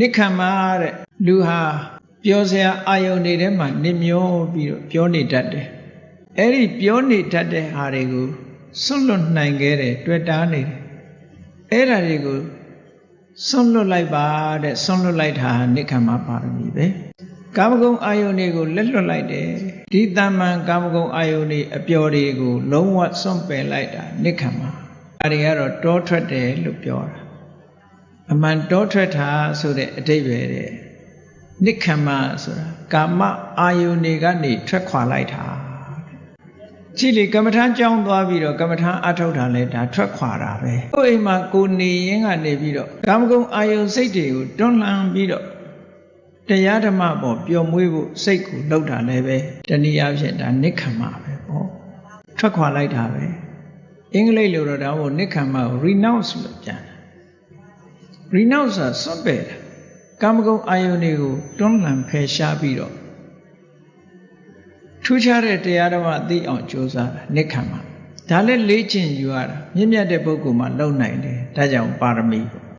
နိခမ္မာတဲ့လူဟာပြောစရာအာယုန်တွေထဲမှာနေမျောပြီးတော့ပြောနေတတ်တယ်အဲ့ဒီပြောနေတတ်တဲ့ဟာတွေကိုဆွတ်လွတ်နိုင်ခဲ့တယ်တွေ့တာနေတယ်အဲ့ဒါတွေကိုဆွတ်လွတ်လိုက်ပါတဲ့ဆွတ်လွတ်လိုက်တာဟာနိခမ္မာပါရမီပဲကာမဂုဏ်အာယုန်တွေကိုလက်လွတ်လိုက်တယ်ဒီတမ္မန်ကာမဂုဏ်အာယုန်တွေအပျော်တွေကိုလုံးဝစွန့်ပယ်လိုက်တာနိခမ္မာအဲဒါတွေကတော့တောထွက်တယ်လို့ပြောတာ အမှန်တောထွက်တာဆိုတဲ့အတိတ်ပဲတဲ့နိခမ္မာဆိုတာကာမအာယုန်တွေကနေထွက်ခွာလိုက်တာကြည့်လေကမ္မထမ်းကြောင်းသွားပြီးတော့ကမ္မထမ်းအထုတ်တာလဲဒါထွက်ခွာတာပဲကိုယ်အိမ်မှာကိုနေရင်ကနေပြီးတော့ကာမဂုဏ်အာယုန်စိတ်တွေကိုတွန်းလှန်ပြီးတော့တရားဓမ္မပေါ်ပျော်မွေးဖို့စိတ်ကိုလှုပ်တာလည်းပဲတနည်းအားဖြင့်ဒါနိခမ္မာပဲပေါ့ထွက်ခွာလိုက်တာပဲအင်္ဂလိပ်လိုတော့ဒါကိုနိခမ္မာကို renounce လို့ပြန်တယ် renounce ဆိုတာစွန့်ပယ်တာကာမဂုဏ်အာယုန်တွေကိုတွန်းလှန်ဖယ်ရှားပြီးတော့ထူးခြားတဲ့တရားဓမ္မသိအောင်ကြိုးစားတာနိခမ္မာဒါလည်းလေ့ကျင့်ယူရတာမြင့်မြတ်တဲ့ပုဂ္ဂိုလ်မှလုံနိုင်တယ်ဒါကြောင့်ပါရမီပေါ့